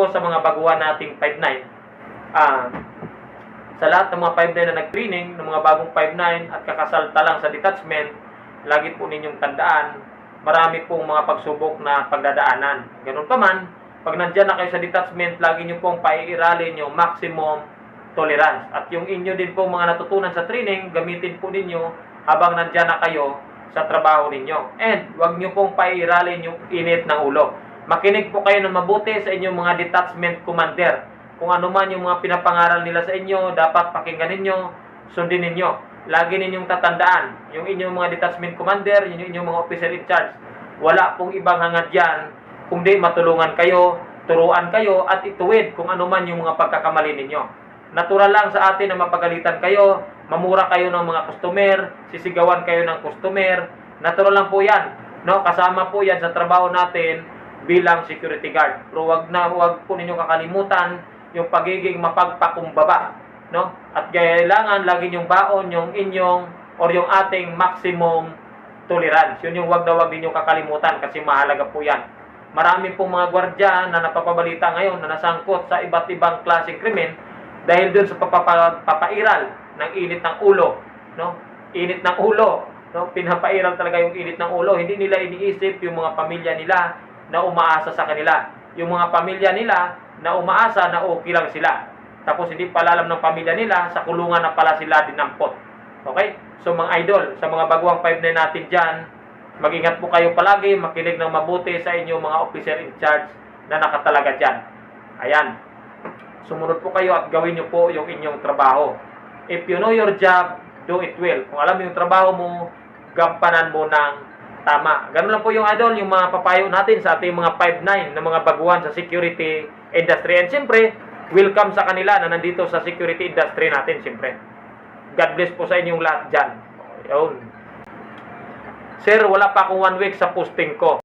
po sa mga baguhan nating 5'9". Ah, sa lahat ng mga 5'9 na nag-training, ng mga bagong 5'9 at kakasalta lang sa detachment, lagi po ninyong tandaan, marami pong mga pagsubok na pagdadaanan. Ganun pa man, pag nandyan na kayo sa detachment, lagi nyo pong paiiralin yung maximum tolerance. At yung inyo din po mga natutunan sa training, gamitin po ninyo habang nandyan na kayo sa trabaho ninyo. And huwag nyo pong paiiralin yung init ng ulo. Makinig po kayo ng mabuti sa inyong mga detachment commander. Kung ano man yung mga pinapangaral nila sa inyo, dapat pakinggan ninyo, sundin ninyo. Lagi ninyong tatandaan, yung inyong mga detachment commander, yung inyong mga officer in charge, wala pong ibang hangad yan, kundi matulungan kayo, turuan kayo, at ituwid kung ano man yung mga pagkakamali ninyo. Natural lang sa atin na mapagalitan kayo, mamura kayo ng mga customer, sisigawan kayo ng customer. Natural lang po yan. No? Kasama po yan sa trabaho natin bilang security guard. Pero wag na wag po ninyo kakalimutan yung pagiging mapagpakumbaba. No? At kailangan lagi yung baon yung inyong or yung ating maximum tolerance. Yun yung wag na wag ninyo kakalimutan kasi mahalaga po yan. Marami pong mga gwardya na napapabalita ngayon na nasangkot sa iba't ibang klaseng krimen dahil dun sa papapa- papairal ng init ng ulo, no? Init ng ulo, no? Pinapairal talaga yung init ng ulo. Hindi nila iniisip yung mga pamilya nila na umaasa sa kanila. Yung mga pamilya nila na umaasa na okay lang sila. Tapos hindi pala alam ng pamilya nila, sa kulungan na pala sila dinampot. Okay? So mga idol, sa mga baguang 5 na natin dyan, mag-ingat po kayo palagi, makinig ng mabuti sa inyong mga officer in charge na nakatalaga dyan. Ayan. Sumunod po kayo at gawin nyo po yung inyong trabaho. If you know your job, do it well. Kung alam mo yung trabaho mo, gampanan mo ng tama. Ganun lang po yung idol, yung mga papayo natin sa ating mga 5'9 na mga baguhan sa security industry. And siyempre, welcome sa kanila na nandito sa security industry natin, siyempre. God bless po sa inyong lahat dyan. Yun. Sir, wala pa akong one week sa posting ko.